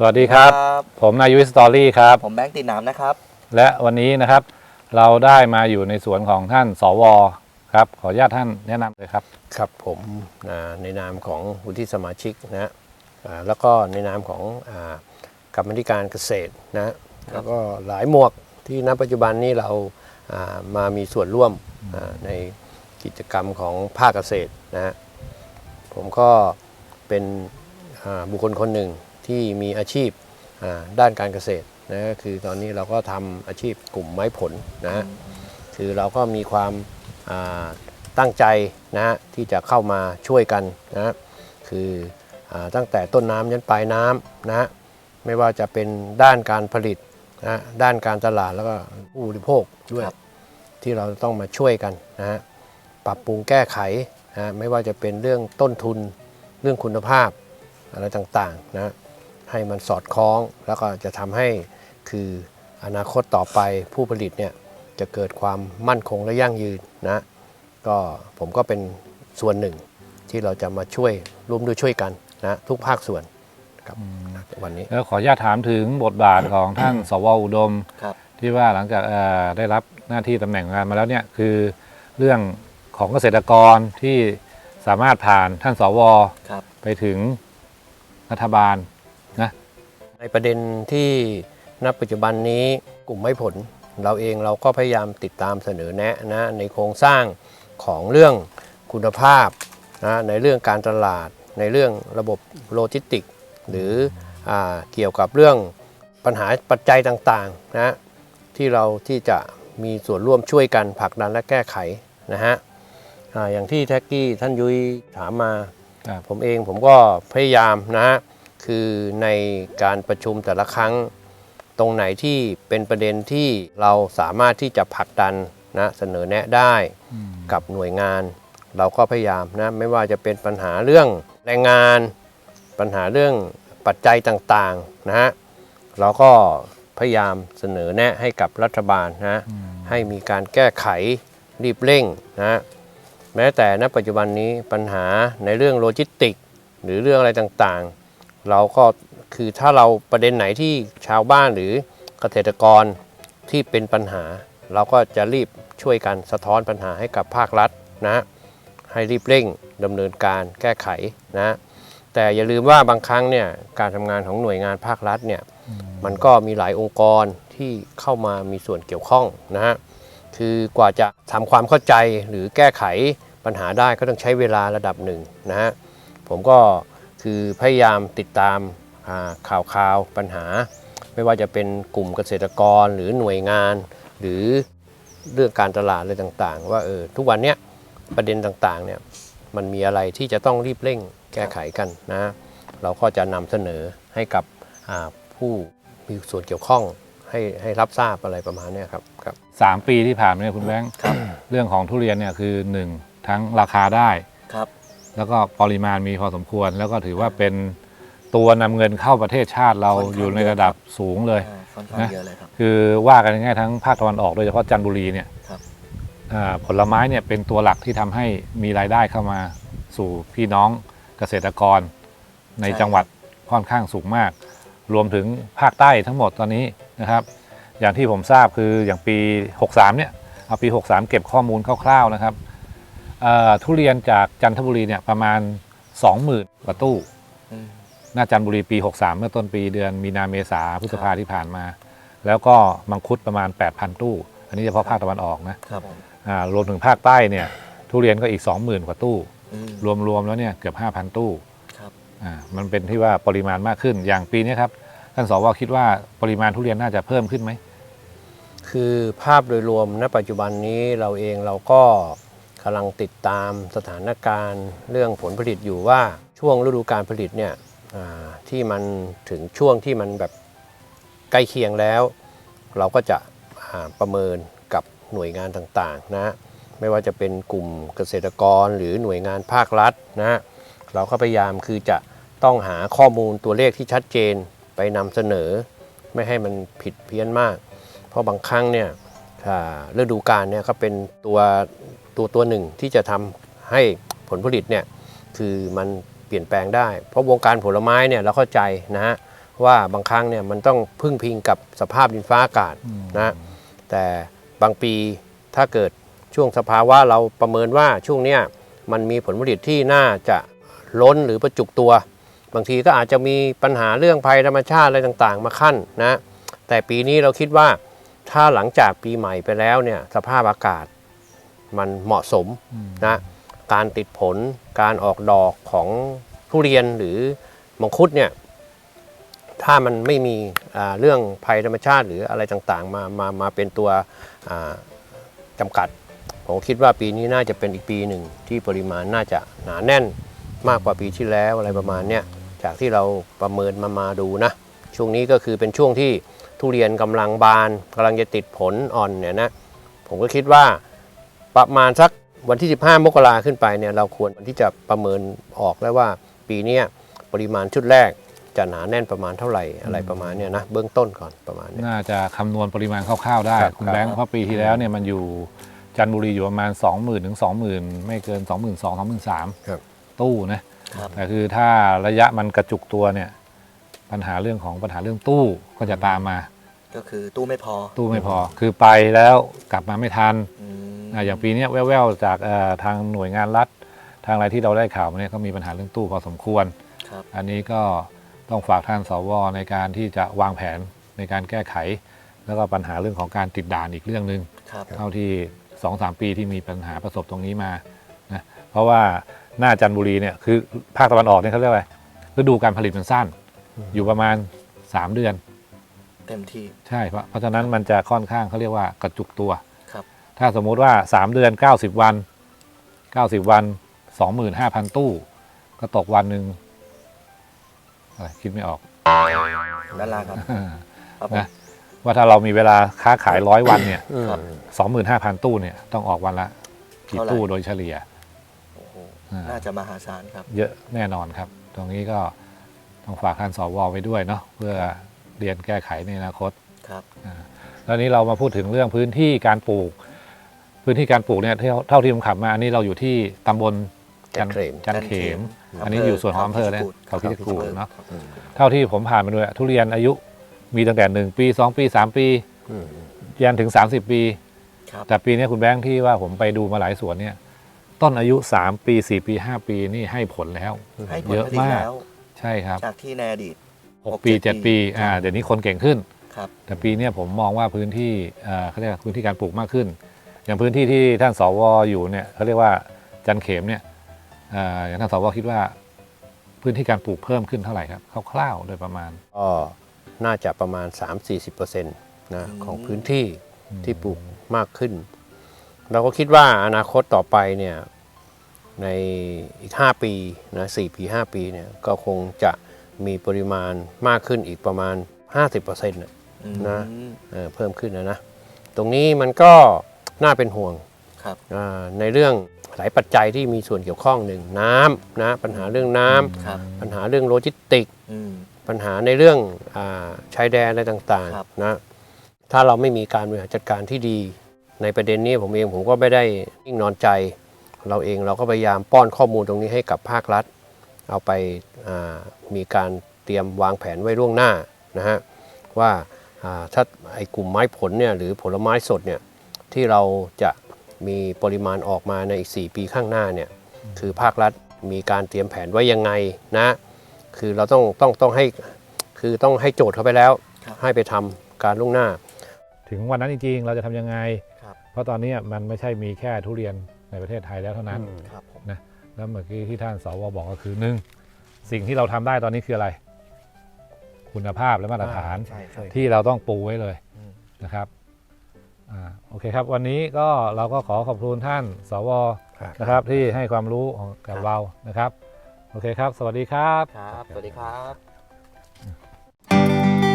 สวัสดีครับ ผมนายุทธสตอรี่ครับ ผมแบงค์ติดน้ำนะครับ และวันนี้นะครับ เราได้มาอยู่ในสวนของท่านสวครับ ขออนุญาตท่านแนะนำเลยครับ ครับผมอ่าในนามของวุฒิสมาชิกนะฮะอ่าแล้วก็ในนามของอากรรมธิการเกษตรนะฮะแล้วก็หลายหมวกที่ณปัจจุบันนี้เราอ่ามามีส่วนร่วมอ่าในกิจกรรมของภาคเกษตรนะฮะผมก็เป็นอ่าบุคคลคนหนึ่ง ที่มีอาชีพอ่าด้านการเกษตรนะก็คือตอนนี้เราก็ทำอาชีพกลุ่มไม้ผลนะฮะคือเราก็มีความอ่าตั้งใจนะฮะที่จะเข้ามาช่วยกันนะฮะคืออาตั้งแต่ต้นน้ำยันปลายน้ำนะฮะไม่ว่าจะเป็นด้านการผลิตนะฮะด้านการตลาดแล้วก็ผู้บริโภคด้วยครับที่เราต้องมาช่วยกันนะฮะปรับปรุงแก้ไขนะฮะไม่ว่าจะเป็นเรื่องต้นทุนเรื่องคุณภาพอะไรต่างๆนะฮะ ให้มันสอดคล้อง แล้วก็จะทำให้คืออนาคตต่อไปผู้ผลิตเนี่ยจะเกิดความมั่นคงและยั่งยืนนะก็ผมก็เป็นส่วนหนึ่งที่เราจะมาช่วยร่วมด้วยช่วยกันนะทุกภาคส่วนครับวันนี้แล้วขออนุญาตถามถึงบทบาทของท่าน สวอุดม ครับ ที่ว่าหลังจากเอ่อได้รับหน้าที่ตำแหน่งงานมาแล้วเนี่ยคือเรื่องของเกษตรกรที่สามารถผ่านท่านสวครับ ไปถึงรัฐบาล นะในประเด็นที่ณปัจจุบันนี้กลุ่มไม้ผล เราเองเราก็พยายามติดตามเสนอแนะนะในโครงสร้างของเรื่องคุณภาพนะในเรื่องการตลาด ในเรื่องระบบโลจิสติกส์หรืออาเกี่ยวกับเรื่องปัญหาปัจจัยต่างๆนะที่เราที่จะมีส่วนร่วมช่วยกันผลักดันและแก้ไขนะฮะอาอย่างที่แท็กกี้ท่านยุ้ยถามมาครับผมเองผมก็พยายามนะฮะ คือในการประชุมแต่ละครั้ง ตรงไหนที่เป็นประเด็นที่เราสามารถที่จะผลักดันนะเสนอแนะได้กับหน่วยงาน เราก็พยายามนะไม่ว่าจะเป็นปัญหาเรื่องแรงงาน ปัญหาเรื่องปัจจัยต่างๆนะฮะเราก็พยายามเสนอแนะให้กับรัฐบาลนะให้มีการแก้ไขรีบเร่งนะแม้แต่ณปัจจุบันนี้ปัญหาในเรื่องโลจิสติกส์หรือเรื่องอะไรต่างๆ เราก็คือถ้าเราประเด็นไหนที่ชาวบ้านหรือเกษตรกรที่เป็นปัญหา เราก็จะรีบช่วยกันสะท้อนปัญหาให้กับภาครัฐนะให้รีบเร่งดำเนินการแก้ไขนะแต่อย่าลืมว่าบางครั้งเนี่ยการทำงานของหน่วยงานภาครัฐเนี่ยมันก็มีหลายองค์กรที่เข้ามามีส่วนเกี่ยวข้องนะฮะคือกว่าจะทำความเข้าใจหรือแก้ไขปัญหาได้ก็ต้องใช้เวลาระดับหนึ่งนะฮะผมก็ คือพยายามติดตามอ่าข่าวข่าวปัญหา ไม่ว่าจะเป็นกลุ่มเกษตรกรหรือหน่วยงาน หรือเรื่องการตลาดอะไรต่างๆ ว่าเออทุกวันเนี้ยประเด็นต่างๆเนี่ยมันมีอะไรที่จะต้องรีบเร่งแก้ไขกันนะเราก็จะนำเสนอให้กับอ่าผู้มีส่วนเกี่ยวข้องให้ให้รับทราบอะไรประมาณเนี้ยครับครับสามปีที่ผ่านมาเนี่ยคุณแบงค์เรื่องของทุเรียนเนี่ยคือหนึ่งทั้งราคาได้ครับ แล้วก็ปริมาณมีพอสมควร แล้วก็ถือว่าเป็นตัวนำเงินเข้าประเทศชาติเราค่อนข้างอยู่ในระดับสูงเลย อ่าค่อนข้างนะ เยอะเลยครับ คือว่ากันง่ายๆทั้งภาคตะวันออกโดยเฉพาะจันทบุรีเนี่ยครับ อ่าผลไม้เนี่ยเป็นตัวหลักที่ทำให้มีรายได้เข้ามาสู่พี่น้องเกษตรกร ในใช่จังหวัดค่อนข้างสูงมาก รวมถึงภาคใต้ทั้งหมดตอนนี้นะครับ อย่างที่ผมทราบคืออย่างปี 63เนี่ยเอาปี 63 เก็บข้อมูลคร่าวๆนะครับเอ่อ ทุเรียนจากจันทบุรีเนี่ยประมาณ 20,000กว่าตู้อืมหน้าจันทบุรีปี 63 เมื่อต้นปีเดือนมีนาเมษาพฤษภาที่ผ่านมา แล้วก็มังคุดประมาณ 8,000 ตู้ อันนี้เฉพาะภาคตะวันออกนะครับผมอ่ารวมถึงภาคใต้เนี่ยทุเรียนก็อีก 20,000 กว่าตู้อืมรวมๆแล้วเนี่ยเกือบ 5,000 ตู้ครับอ่ามันเป็นที่ว่าปริมาณมากขึ้นอย่างปีนี้ครับท่านสวคิดว่าปริมาณทุเรียนน่าจะเพิ่มขึ้นไหมคือภาพโดยรวมณปัจจุบันนี้เราเองเราก็ กำลังติดตามสถานการณ์เรื่องผลผลิตอยู่ว่าช่วงฤดูการผลิตเนี่ยที่มันถึงช่วงที่มันแบบใกล้เคียงแล้ว เราก็จะประเมินกับหน่วยงานต่างๆนะไม่ว่าจะเป็นกลุ่มเกษตรกรหรือหน่วยงานภาครัฐนะเราก็พยายามคือจะต้องหาข้อมูลตัวเลขที่ชัดเจนไปนำเสนอ ไม่ให้มันผิดเพี้ยนมาก เพราะบางครั้งเนี่ยฤดูกาลเนี่ยก็เป็นตัว ตัวตัวหนึ่งที่จะทำให้ผลผลิตเนี่ยคือมันเปลี่ยนแปลงได้ เพราะวงการผลไม้เนี่ยเราเข้าใจนะฮะว่าบางครั้งเนี่ยมันต้องพึ่งพิงกับสภาพดินฟ้าอากาศอืมนะแต่บางปีถ้าเกิดช่วงสภาวะเราประเมินว่าช่วงเนี้ยมันมีผลผลิตที่น่าจะล้นหรือประจุตัว บางทีก็อาจจะมีปัญหาเรื่องภัยธรรมชาติอะไรต่างๆ มาขั้นนะแต่ปีนี้เราคิดว่าถ้าหลังจากปีใหม่ไปแล้วเนี่ยสภาพอากาศ มันเหมาะสมอืมนะการติดผลการออกดอกของทุเรียนหรือมังคุดเนี่ยถ้ามันไม่มีอ่าเรื่องภัยธรรมชาติหรืออะไรต่างๆ มามามาเป็นตัวอ่าจำกัด ผมคิดว่าปีนี้น่าจะเป็นอีกปีหนึ่งที่ปริมาณน่าจะหนาแน่นมากกว่าปีที่แล้วอะไรประมาณเนี้ยจากที่เราประเมินมามาดูนะ ช่วงนี้ก็คือเป็นช่วงที่ทุเรียนกำลังบานกำลังจะติดผลอ่อนเนี่ยนะผมก็คิดว่า ประมาณสักวันที่ 15 มกราขึ้นไปเนี่ยเราควรที่จะประเมินออกแล้วว่าปีเนี้ยปริมาณชุดแรกจะหนาแน่นประมาณเท่าไหร่อะไรประมาณเนี้ยนะเบื้องต้นก่อนประมาณเนี้ยน่าจะคำนวณปริมาณคร่าวๆได้ครับคุณครับแบงค์เพราะปีที่แล้วเนี่ยมันอยู่จันทบุรีอยู่ประมาณ 20,000ถึง20,000 ไม่เกิน 22,000 23,000ครับตู้นะครับแต่คือถ้าระยะมันกระจุกตัวเนี่ยปัญหาเรื่องของปัญหาเรื่องตู้ก็จะตามมา ก็คือตู้ไม่พอ ตู้ไม่พอ คือไปแล้วกลับมาไม่ทัน อืมอะอย่างปีเนี้ยแว่วๆจากเอ่อทางหน่วยงานรัฐ ทางอะไรที่เราได้ข่าวมาเนี่ยก็มีปัญหาเรื่องตู้พอสมควรครับอันนี้ก็ต้องฝากท่านสวในการที่จะวางแผนในการแก้ไข แล้วก็ปัญหาเรื่องของการติดด่านอีกเรื่องหนึ่งครับเท่าที่สองสามปีที่มีปัญหาประสบตรงนี้มานะเพราะว่าหน้าจันทบุรีเนี่ยคือภาคตะวันออกเนี่ยเขาเรียกว่าฤดูการผลิตมันสั้น อยู่ประมาณ 3 เดือน เต็มที่ใช่เพราะเพราะฉะนั้นมันจะค่อนข้างเขาเรียกว่ากระจุกตัวครับ ถ้าสมมุติว่า 3 เดือน 90 วัน 90 วัน 25,000 ตู้ ก็ตกวันหนึ่งอะไรคิดไม่ออกนั่นแหละครับครับผมนะว่าถ้าเรามีเวลาค้าขายร้อยวันเนี่ยอืมครับ25,000ตู้เนี่ยต้องออกวันละกี่เท่าไหร่ตู้โดยเฉลี่ยโอ้โหอ่าน่าจะมหาศาลครับ เยอะแน่นอนครับ ตรงนี้ก็ต้องฝากท่านสวไว้ด้วยเนาะเพื่อเรียนแก้ไขในอนาคตครับแล้วนี้เรามาพูดถึงเรื่องพื้นที่การปลูก พื้นที่การปลูกเนี่ยเท่าเท่าที่ผมขับมาอันนี้เราอยู่ที่ตำบลจันเขมจันเขมจันเขมอันนี้อยู่ส่วนของอำเภอเลยเขาเขาคิคิดดกูกูดดเนาะครับอืมเท่าที่ผมผ่านมาด้วยทุเรียนอายุมีตั้งแต่หนึ่งปีสองปีสามปีอืมยันถึง30ปีครับแต่ปีนี้คุณแบงค์ที่ว่าผมไปดูมาหลายสวนเนี่ย ต้นอายุ3ปี4ปี5ปีนี่ให้ผลแล้วให้ผลเยอะผลิตมากแล้วใช่ครับ จากที่ในอดีต6ปี7ปีอ่าเดี๋ยวนี้คนเก่งขึ้นครับแต่ปีเนี้ยผมมองว่าพื้นที่เอ่อเขาเรียกว่าพื้นที่การปลูกมากขึ้น อย่างพื้นที่ที่ท่านสวอยู่เนี่ยเขาเรียกว่าจันเขมเนี่ยเอ่ออย่างท่านสวคิดว่า พื้นที่การปลูกเพิ่มขึ้นเท่าไหร่ครับคร่าวๆโดยประมาณก็น่าจะประมาณ 3-40%นะอืมของพื้นที่ที่ปลูกมากขึ้น เราก็คิดว่าอนาคตต่อไปเนี่ยในอีก 5 ปีนะ4ปี 5 ปีเนี่ยก็คงจะมีปริมาณมากขึ้นอีกประมาณ 50%นะอืมนะเอ่อเพิ่มขึ้นนะนะ ตรงนี้มันก็ น่าเป็นห่วงครับอ่าในเรื่องหลายปัจจัยที่มีส่วนเกี่ยวข้องหนึ่งน้ำนะปัญหาเรื่องน้ำครับปัญหาเรื่องโลจิสติกอืมปัญหาในเรื่องอาชายแดนอะไรต่างครับๆนะถ้าเราไม่มีการบริหารจัดการที่ดี ในประเด็นนี้ผมเองผมก็ไม่ได้นิ่งนอนใจ เราเองเราก็พยายามป้อนข้อมูลตรงนี้ให้กับภาครัฐ เอาไปอ่ามีการเตรียมวางแผนไว้ล่วงหน้านะฮะว่าอ่าถ้าไอ้กลุ่มไม้ผลเนี่ยหรือผลไม้สดเนี่ย ที่เราจะมีปริมาณออกมาในอีก 4 ปีข้างหน้าเนี่ยคือภาครัฐมีการเตรียมแผนไว้ยังไงนะ คือเราต้องต้องต้องให้คือต้องให้โจทย์เขาไปแล้วครับให้ไปทำการล่วงหน้า ถึงวันนั้นจริงๆ เราจะทำยังไงครับเพราะตอนนี้มันไม่ใช่มีแค่ทุเรียนในประเทศไทยแล้วเท่านั้นครับผมแล้วเมื่อกี้ที่ท่านสวบอกก็คือหนึ่งสิ่งที่เราทำได้ตอนนี้คืออะไร คุณภาพและมาตรฐานใช่ใช่ที่เราต้องปูไว้เลยอืมนะครับ อ่าโอเคครับ วันนี้ก็เราก็ขอขอบคุณท่านสวครับนะครับที่ให้ความรู้ของกับเรานะครับ โอเคครับ สวัสดีครับ ครับ สวัสดีครับ